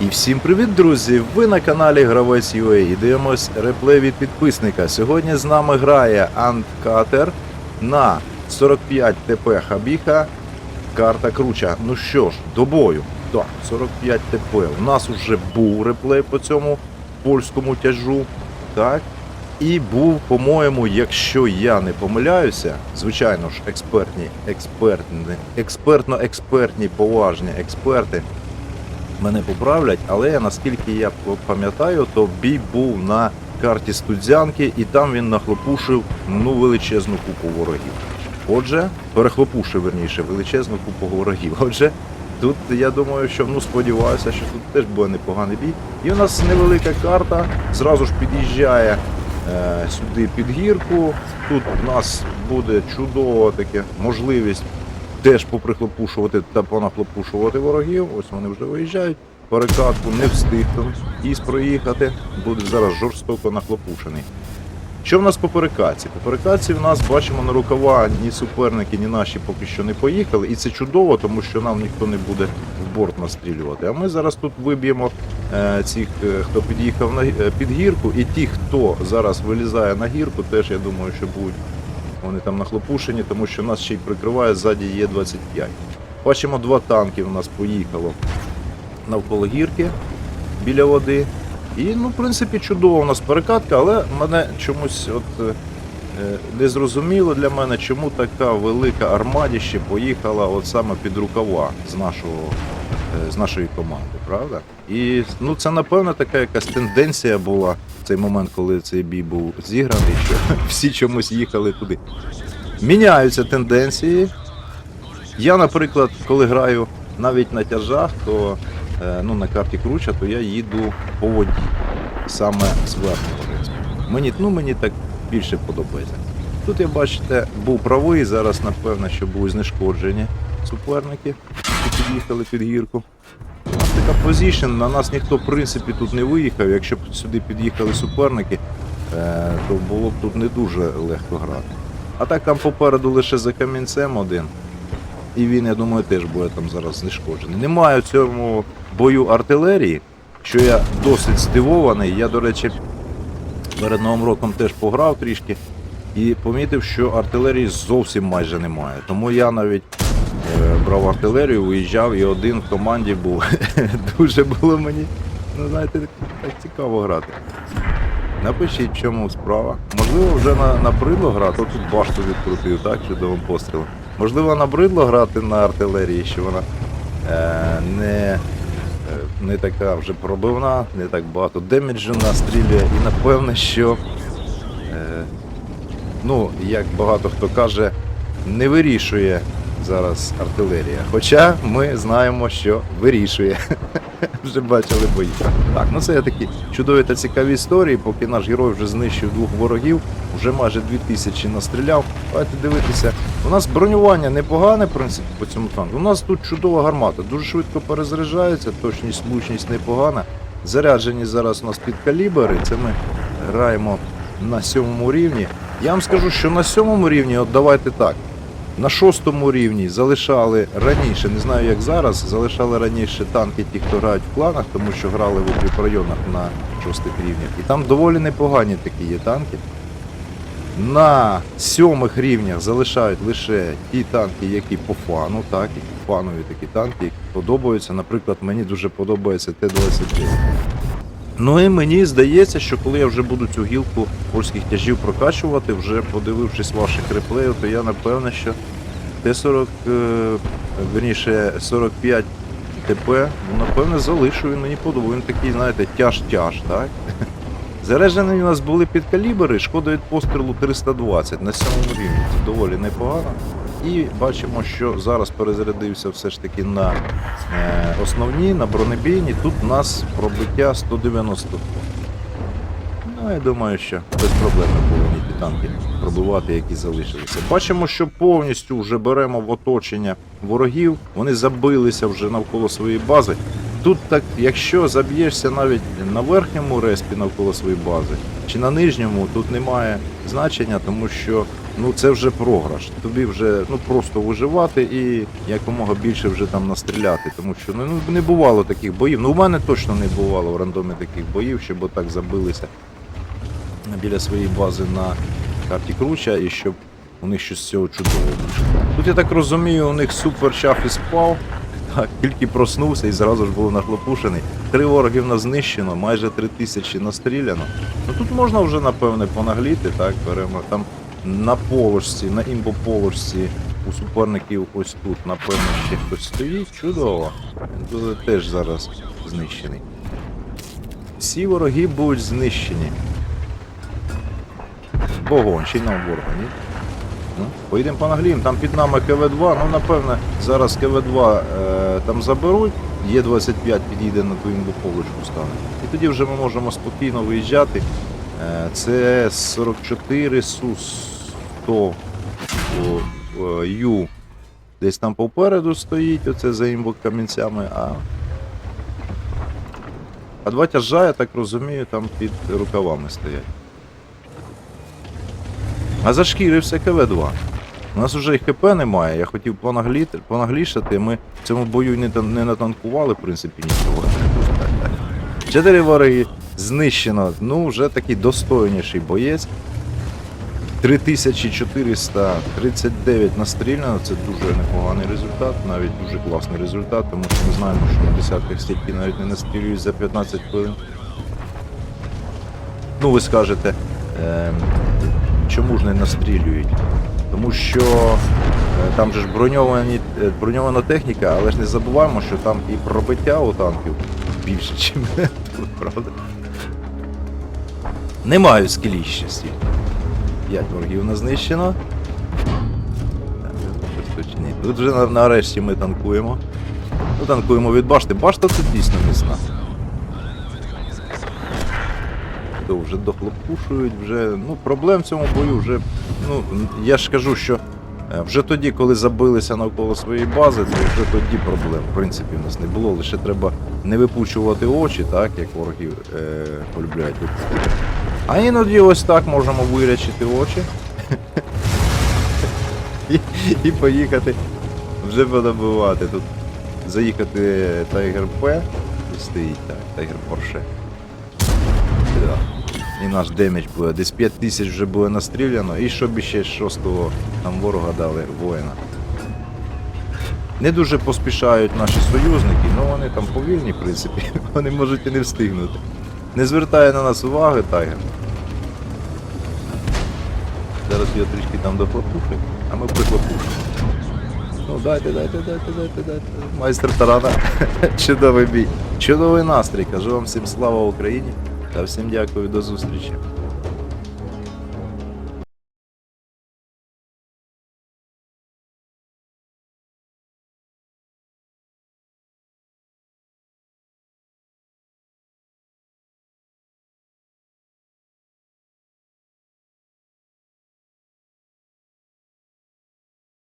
І всім привіт, друзі! Ви на каналі Гравець UA і дивимось реплей від підписника. Сьогодні з нами грає Анткатер на 45 ТП Хабіха. Карта круча. Ну що ж, до бою. Так, 45 ТП. У нас вже був реплей по цьому польському тяжу. Так. І був, по-моєму, якщо я не помиляюся, звичайно ж, експертні, експертні, експертно-експертні, поважні експерти мене поправлять, але наскільки я пам'ятаю, то бій був на карті Студзянки, і там він нахлопушив ну величезну купу ворогів. Отже, перехлопушив верніше величезну купу ворогів. Отже, тут я думаю, що ну сподіваюся, що тут теж буде непоганий бій. І у нас невелика карта, зразу ж під'їжджає е, сюди під гірку. Тут у нас буде чудова таке можливість теж поприхлопушувати та понахлопушувати ворогів. Ось вони вже виїжджають. Перекатку не встиг там із проїхати. Буде зараз жорстоко нахлопушений. Що в нас по перекатці? По перекатці в нас бачимо на рукава ні суперники, ні наші поки що не поїхали. І це чудово, тому що нам ніхто не буде в борт настрілювати. А ми зараз тут виб'ємо е, цих, е, хто під'їхав на е, під гірку, і ті, хто зараз вилізає на гірку, теж я думаю, що будуть вони там нахлопушені, тому що нас ще й прикриває ззаді Є-25. Бачимо, два танки у нас поїхало навколо гірки біля води. І, ну, в принципі, чудова у нас перекатка, але мене чомусь от, е, е, не зрозуміло для мене, чому така велика армадіще поїхала от саме під рукава з нашого. е, З нашої команди, правда? І ну це напевно така якась тенденція була цей момент, коли цей бій був зіграний, що всі чомусь їхали туди. Міняються тенденції. Я, наприклад, коли граю навіть на тяжах, то е, ну, на карті круча, то я їду по воді, саме зверху. Мені, ну, мені так більше подобається. Тут я бачите, був правий, зараз напевно, що були знешкоджені суперники, які під'їхали під гірку. Така позиція, на нас ніхто в принципі тут не виїхав. Якщо б сюди під'їхали суперники, е, то було б тут не дуже легко грати. А так там попереду лише за камінцем один. І він, я думаю, теж буде там зараз знешкоджений. Немає в цьому бою артилерії, що я досить здивований. Я, до речі, перед Новим роком теж пограв трішки і помітив, що артилерії зовсім майже немає. Тому я навіть брав артилерію, виїжджав і один в команді був. Дуже було мені, ну знаєте, так, цікаво грати. Напишіть, в чому справа. Можливо, вже на, набридло грати, от тут башту відкрутив, так, чудовим пострілом. Можливо, набридло грати на артилерії, що вона е, не, е, не така вже пробивна, не так багато демеджу настрілює. І напевне, що, е, ну, як багато хто каже, не вирішує зараз артилерія. Хоча ми знаємо, що вирішує. Вже бачили бої. Так, ну це такі чудові та цікаві історії, поки наш герой вже знищив двох ворогів, вже майже 2000 настріляв. Давайте дивитися. У нас бронювання непогане, в принципі, по цьому танку. У нас тут чудова гармата, дуже швидко перезаряджається, точність, влучність непогана. Заряджені зараз у нас під калібри. Це ми граємо на сьомому рівні. Я вам скажу, що на сьомому рівні, от давайте так. На шостому рівні залишали раніше, не знаю як зараз, залишали раніше танки ті, хто грають в кланах, тому що грали в укріпрайонах на шостих рівнях. І там доволі непогані такі є танки. На сьомих рівнях залишають лише ті танки, які по фану, так, які фанові такі танки, які подобаються. Наприклад, мені дуже подобається Т-29. Ну і мені здається, що коли я вже буду цю гілку польських тяжів прокачувати, вже подивившись ваших реплеїв, то я напевне, що Т-40, е, верніше 45 ТП, ну напевне залишу, він мені подобається. Він такий, знаєте, тяж-тяж, так? Заряджені у нас були під калібри, шкода від пострілу 320 на сьомому рівні. Це доволі непогано. І бачимо, що зараз перезарядився все ж таки на е, основні, на бронебійні. Тут у нас пробиття 190. Ну, я думаю, що без проблем повинні ті танки пробивати, які залишилися. Бачимо, що повністю вже беремо в оточення ворогів. Вони забилися вже навколо своєї бази. Тут так, якщо заб'єшся навіть на верхньому респі навколо своєї бази, чи на нижньому, тут немає значення, тому що ну це вже програш. Тобі вже ну просто виживати і якомога більше вже там настріляти. Тому що ну не бувало таких боїв. Ну у мене точно не бувало в рандомі таких боїв, щоб отак забилися біля своєї бази на карті Круча і щоб у них щось з цього чудового вийшло. Тут я так розумію, у них супер шаф і спав. Тільки проснувся і зразу ж був нахлопушений. Три ворогів на знищено, майже три тисячі настріляно. Ну тут можна вже напевне понагліти, так, беремо там на положці, на імбоположці у суперників ось тут, напевно, ще хтось стоїть. Чудово. Він теж зараз знищений. Всі вороги будуть знищені. Вогонь, ще й нам ворога, ні? Ну, поїдемо понагліємо, там під нами КВ-2, ну напевне, зараз КВ-2 е, там заберуть, Є-25 підійде на ту імбополочку стане. І тоді вже ми можемо спокійно виїжджати. Е, це 44 Су-100 Ю. Десь там попереду стоїть, оце за імбок камінцями, а. А два тяжа, я так розумію, там під рукавами стоять. А зашкірився КВ-2. У нас вже і ХП немає, я хотів понаглішати, ми в цьому бою не, не натанкували, в принципі, нічого. Чотири вороги знищено, ну вже такий достойніший боєць. 3439 настріляно, це дуже непоганий результат, навіть дуже класний результат, тому що ми знаємо, що на десятках стільки навіть не настрілюють за 15 хвилин. Ну, ви скажете, ем, чому ж не настрілюють? Тому що е, там же ж броньовані, е, броньована техніка, але ж не забуваємо, що там і пробиття у танків більше, ніж тут, правда? Не маю скілів ще стільки. П'ять ворогів не знищено. Тут вже нарешті ми танкуємо. Ну, танкуємо від башти. Башта це дійсно міцна. То вже дохлопушують, вже. Ну, проблем в цьому бою вже. Ну, я ж кажу, що е, вже тоді, коли забилися навколо своєї бази, то вже тоді проблем, в принципі, в нас не було. Лише треба не випучувати очі, так, як вороги е, полюбляють випустити. А іноді ось так можемо вирячити очі. І, поїхати вже подобувати. Тут заїхати Tiger P і стоїть так, Porsche. Да. І наш демедж буде. Десь 5 тисяч вже буде настріляно, і щоб ще шостого там ворога дали воїна. Не дуже поспішають наші союзники, ну вони там повільні, в принципі, вони можуть і не встигнути. Не звертає на нас уваги Тайгер. Зараз я трішки там дохлопушить, а ми прихлопушимо. Ну дайте, дайте, дайте, дайте, дайте. Майстер тарана. Чудовий бій. Чудовий настрій. Кажу вам всім слава Україні та всім дякую, до зустрічі.